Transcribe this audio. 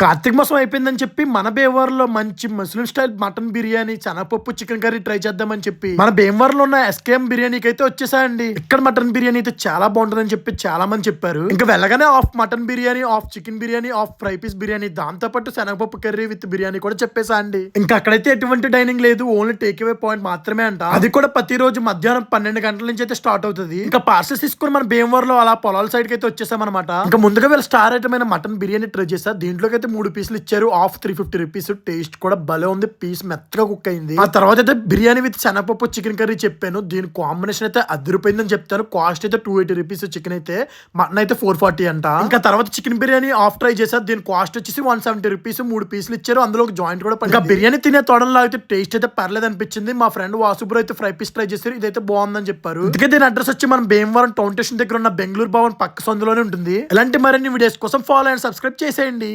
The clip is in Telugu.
కార్తీక మాసం అయిపోయిందని చెప్పి మన భీమవరంలో మంచి ముస్లిం స్టైల్ మటన్ బిర్యానీ చనపప్పు చికెన్ కర్రీ ట్రై చేద్దామని చెప్పి. మన భీమవరంలో ఉన్న ఎస్కేఎం బిర్యానీకి అయితే వచ్చేసాయండి. ఇక్కడ మటన్ బిర్యానీ అయితే చాలా బాగుంటుందని చెప్పి చాలా మంది చెప్పారు. ఇంకా వెళ్ళగానే half mutton biryani half chicken biryani half fry piece biryani దాంతో పాటు శనగపప్పు కర్రీ విత్ బిర్యానీ కూడా చెప్పేసా అండి ఇంకా అక్కడైతే ఎటువంటి డైనింగ్ లేదు ఓన్లీ టేక్ అవే పాయింట్ మాత్రమే అంట. అది కూడా ప్రతి రోజు మధ్యాహ్నం పన్నెండు గంటల నుంచి అయితే స్టార్ట్ అవుతుంది. ఇంకా పార్సల్స్ తీసుకుని మన భీమవరంలో అలా పొలాల సైడ్కి అయితే వచ్చేసాం అనమాట ఇంకా ముందుగా వీళ్ళ స్టార్ ఐటమ్ అయిన మటన్ బిర్యానీ ట్రై చేసా దీంట్లోకి అయితే మూడు పీసులు ఇచ్చారు. Half three fifty rupees taste కూడా భలే ఉంది. పీస్ మెత్తగా కుక్ అయింది. ఆ తర్వాత అయితే బిర్యానీ విత్ శనగపప్పు చికెన్ కర్రీ చెప్పాను. దీని కాంబినేషన్ అయితే అదిరిపోయిందని చెప్తాను. కాస్ట్ అయితే టూ ఎయిటీ రూపీస్ చికెన్ అయితే. మటన్ అయితే ఫోర్ ఫార్టీ అంట. ఇంకా తర్వాత చికెన్ బిర్యానీ ఆఫ్ ట్రై చేసా దీని కాస్ట్ వచ్చేసి వన్ సెవెంటీ రూపీస్ మూడు పీసులు ఇచ్చారు. అందులో ఒక జాయింట్ కూడా. ఇంకా బిర్యానీ తినే తోడంలో అయితే టేస్ట్ అయితే పర్లేదు అనిపించింది. మా ఫ్రెండ్ వాసుబ్రో అయితే ఫ్రై పీస్ ట్రై చేశారు. ఇదైతే బాగుందని చెప్పారు. అందుకే దీని అడ్రస్ వచ్చి మనం భీమవరం టౌన్ స్టేషన్ దగ్గర ఉన్న బెంగళూరు భవన్ పక్క సందులోనే ఉంటుంది. ఇలాంటి మరిన్ని వీడియోస్ కోసం ఫాలో అండ్ సబ్స్క్రైబ్ చేసేయండి.